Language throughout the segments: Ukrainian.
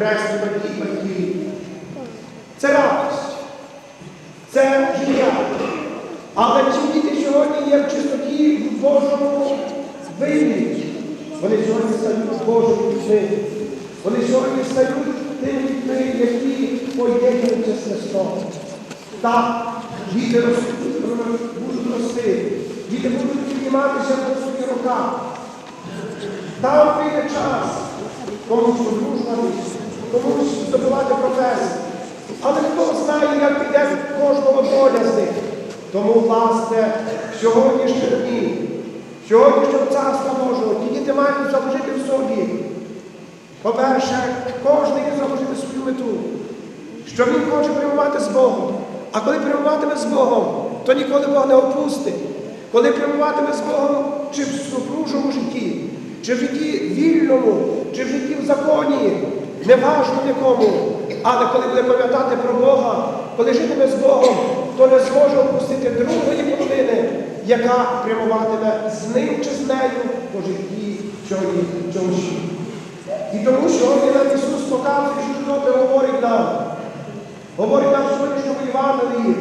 хресні батьки батьки. Це радість, це життя. Але ці діти сьогодні є в чистоті в Божому вимірі. Вони сьогодні стають Божою дітьми. Вони сьогодні стають тими дітьми, які поєднуються з Христом. Так, діти будуть рости, діти будуть підніматися по своїх руках. Там прийде час комусь одружуватись, комусь здобувати професію. Але хто знає, як піде кожного доля з них. Тому, власне, сьогоднішні дні, сьогоднішнього царства Божого, ті діти мають заложити в собі. По-перше, кожен має заложити свою мету, що він хоче прямувати з Богом. А коли прямуватиме з Богом, то ніколи Бог не опустить. Коли прямуватиме з Богом, чи в супружому житті, чи в житті вільному, чи в житті в законі, неважно в якому. Але коли буде пам'ятати про Бога, коли житиме з Богом, то не зможе опустити другої половини, яка прямуватиме з ним чи з нею по житті чоловічі. І тому сьогодні нам Ісус показує, що добре говорить нам. Говорить нам сьогоднішньому Євангелії,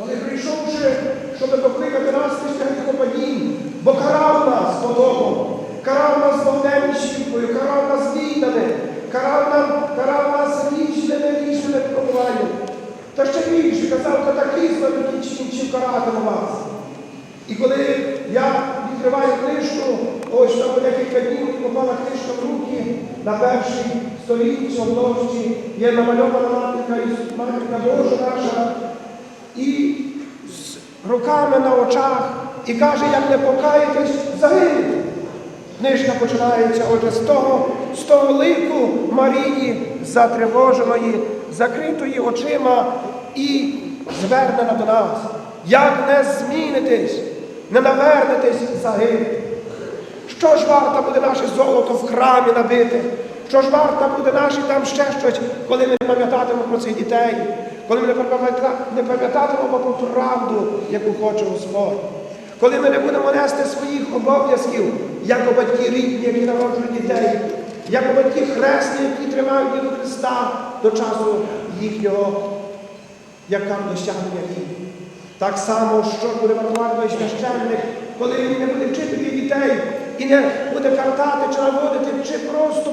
коли прийшовши, щоб покликати нас після гріхопадінь, бо карав нас потопом, карав нас щіпкою, карав нас війнами, карав, нам, карав нас річними річними випробуваннями. Та ще більше казав катаклізмами кінчив каратиму вас. І коли я відкриваю книжку, ось там декілька днів попала книжка в руки на першій сторінці обложці є намальована матінка матінка Божа наша. І з руками на очах і каже, як не покаєтесь, загинете. Книжка починається отже з того, з того лику Марії, затривоженої, закритої очима і звернена до нас. Як не змінитесь, не навернетесь, загинете. Що ж варто буде наше золото в храмі набити? Що ж варто буде наше там ще щось, коли ми не пам'ятатимемо про цих дітей, коли ми не пам'ятатимемо про ту правду, яку хоче Господь? Коли ми не будемо нести своїх обов'язків, як батьки рідні, які народжують дітей, як батьки хресні, які тримають дітей Христа до часу їхнього, як там досягнення віку. Так само, що буде вартувати священник, коли він не буде вчити дітей і не буде картати чи наводити, чи просто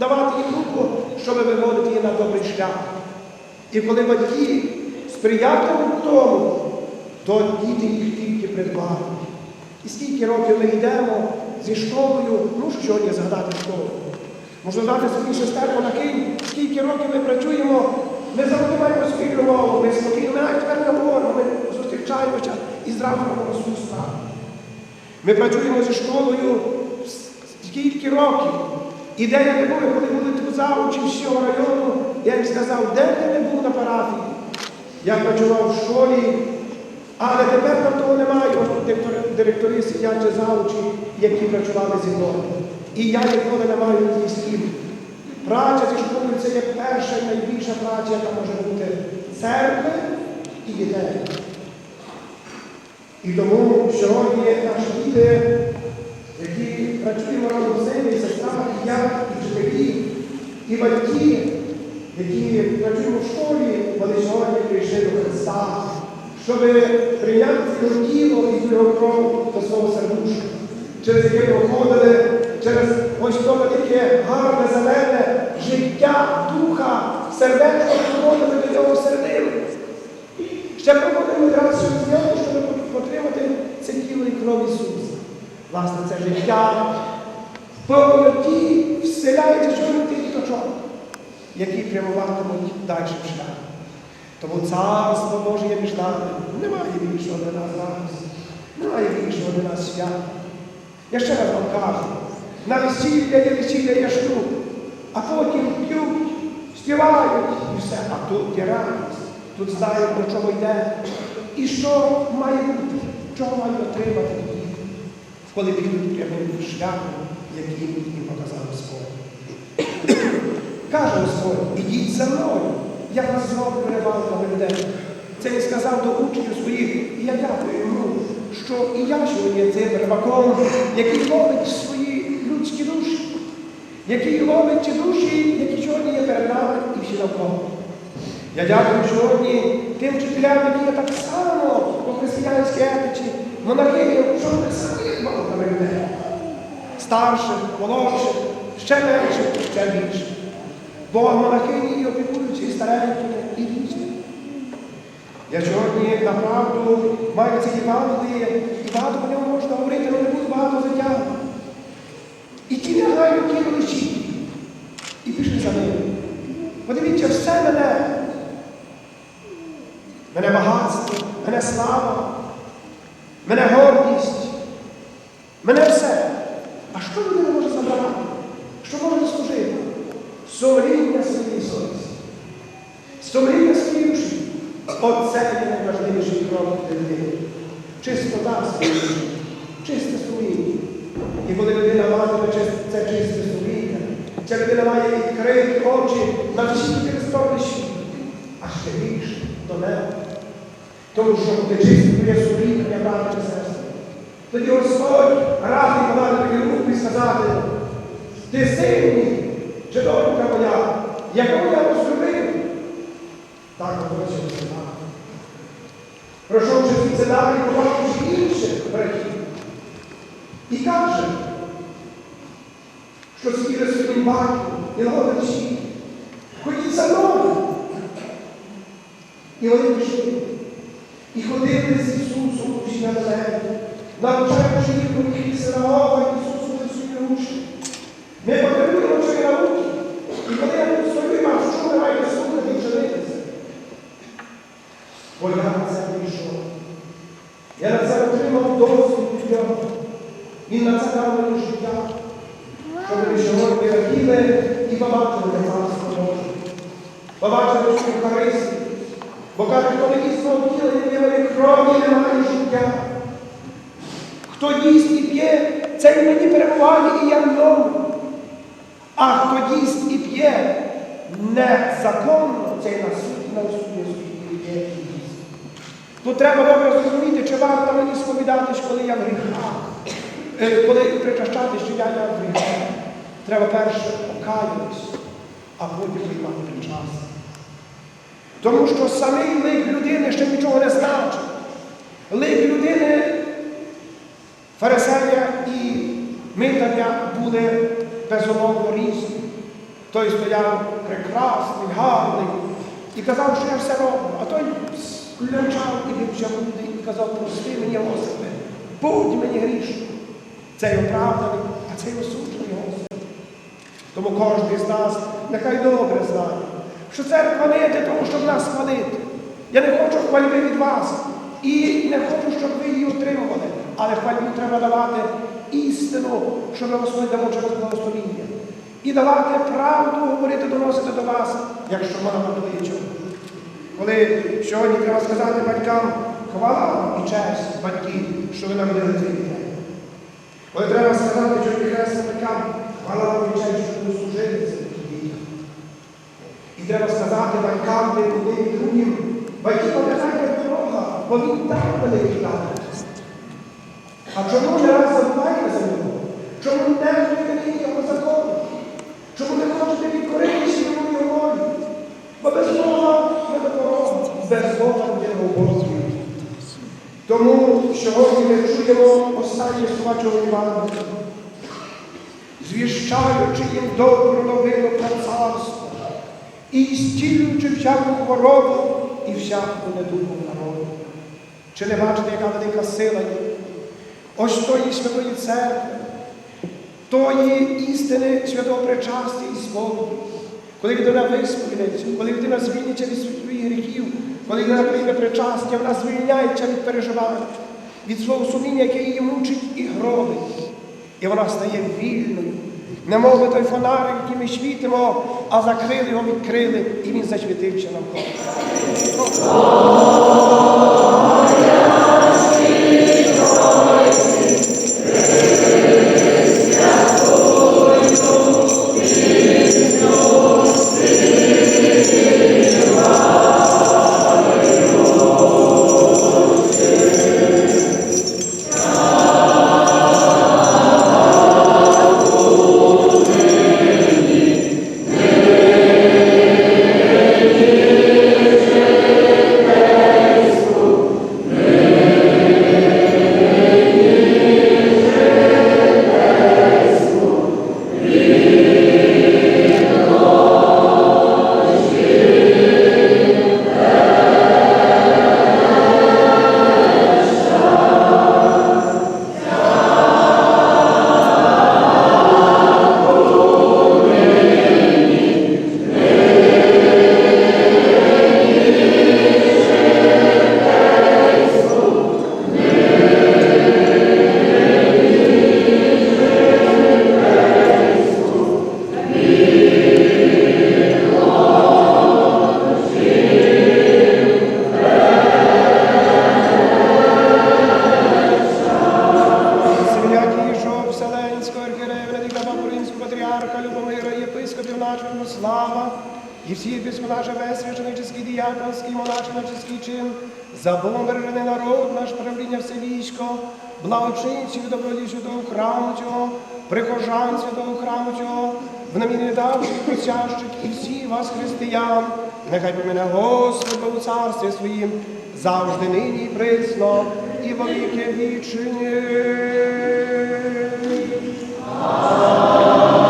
давати їм руку, щоб виводити її на добрий шлях. І коли батьки сприятимуть тому, то діти їх тільки. І скільки років ми йдемо зі школою, мушу сьогодні згадати школу. Можна дати собі шестерку на кинь, скільки років ми працюємо, ми завжди маємо спільну мову, ми спокійно, ми навіть тепер не говоримо, ми зустрічаємося і зразу робимо. Ми працюємо зі школою скільки років. І де я не був, коли були тут завучі всього району, я їм сказав, де ти не був на парафії. Я працював в школі, але тепер там того немає. Директори- сидять чи завучі, які працювали зі мною. І я ніколи не маю тих слів. Праця зі школою це є перша і найбільша праця, яка може бути церкви і дітей. І тому сьогодні наші діти, які працюємо разом з ними, і сестра, і я, і вчителі, і батьки, які працюємо в школі, вони сьогодні прийшли до Христа, щоб прийняти його тіло і його кров до свого сердушка, через яке проходили, через ось то таке гарне зелене життя духа, сердечно проходили до нього середини. Ще проходимо з нього, щоб отримати це тіло і кров Ісуса. Власне, це життя в повноті вселяється сьогодні тих діточок, які прямуватимуть далі шлях. Тому царство Боже є між нами. Немає більшого для нас зараз. Немає більшого для нас свята. Я ще раз вам кажу, на весілля є весілля є шлюб, а потім п'ють, співають і все. А тут є радість. Тут знають, до чого йде. І що має бути, чого мають отримати коли підуть прямим шляхом, який їм показав Господь. Каже Господь, ідіть за мною, я вас зроблю перевалками людей. Це він сказав до учнів своїх, і я дякую йому, що і я сьогодні є цим рибаком, який ловить свої людські душі, який ловить ті душі, які Я дякую сьогодні тим вчителям, які є так само по християнській етиці, монахиням, що вони самі багато людей. Старших, молодших, ще менших, ще більше. Бо монахині і і старенькими, і різними. Я сьогодні направду маю ці Євангелії, і багато по ньому можна говорити, але не буду багато затягувати. І ті негайно кинули щит. І пішли за ним. Подивіться, все мене. Мене багатство, мене слава, мене гордість, мене все. А що людина може забрати? Що може заслужити? Сумління своєї совісті. Сумління своєї душі. Оце є найважливіший крок для людини. Чистота чисте сумління. І коли людина матиме це чисте сумління, ця людина має відкриті очі на всі сторони а ще більше до неба. Тому що коли чисте твоє сумління, брате чи сестри, тоді Господь радий подати тобі руку і сказати, ти сильний, чи донька моя, яку я розлюбив, так говориться Господь. Пройшовши звідси далі, побачивши інших братів. І каже, що сіли своїм батьком і говорить, ходіть за мною. І вони пішли. І ходили з Ісусом усі на землю, навчаючи їх у синагогах Ісусу на свої руші. Ми потребуємо цієї науки. І коли я тут стою, і кажу, що ви маєте слухати і вчинитися? Бо я на це прийшов. Я на це отримав досвід від нього. Він на це дав мені життя. Щоб ми сьогодні раділи і побачили царство Боже. Побачили цю Харисті. Бо каже, не їсть свого тіла, не крові, не має життя. Хто їсть і п'є, це і мені перебуває, і я в ньому. А хто їсть і п'є незаконно, це на суд на суді п'є Тут треба добре зрозуміти, чи варто мені сповідатись, коли я в гріхах, Е, коли причащати, що я є в гріхах. Треба перше покаятись, а потім приймати причастя. Тому що самий лик людини ще нічого не значить. Лик людини, фарисея і митаря були безумовно різні. Той стояв прекрасний, гарний і казав, що я все роблю. А той лячав і бився люди і казав, прости мені, Господи, будь мені грішним. Цей оправданий, а цей осуджений Господи. Тому кожен з нас нехай добре знає, що церква не для того, щоб нас хвалити. Я не хочу хвальби від вас. І не хочу, щоб ви її отримували. Але хвальбу треба давати істину, щоб Господь дамо через благословіння. І давати правду, говорити, доносити до вас, якщо мама плечо. Коли сьогодні треба сказати батькам, хвала і честь, батьки, що ви народили цих дітей. Коли треба сказати, що ви хресникам, хвала і честь, що ви служили цих дітей. І треба сказати батькам, не одним і другим, батьки пам'ятайте Бога, бо він так великий дар. А чому не раз забуваєте за нього? Чому не нехтуєте його закону? Чому не хочете підкоритися йому його волі? Бо без Бога не дорога, без Бога не Божий. Тому сьогодні ми чуємо останні слова цього Івана, звіщаючи їм добру новину про царство і зцілюючи всяку хворобу і всяку недугу народу. Чи не бачите, яка велика сила є? Ось тої святої церкви, тої істини святого причастя і сповіді. Коли людина висповідається, коли людина звільниться від своїх гріхів, коли людина прийме причастя, вона звільняється від переживань, від свого сумління, яке її мучить і гробить. І вона стає вільною. Не мов той фонарик, який ми світимо, а закрили його, відкрили, і він засвітився навколо. Благочинців добродій святого храму цього, прихожан святого храму цього, в наміні давших присяжчих і всі вас, християн, нехай помине Господь у царстві своїм, завжди нині і присно, і во віки вічені. Що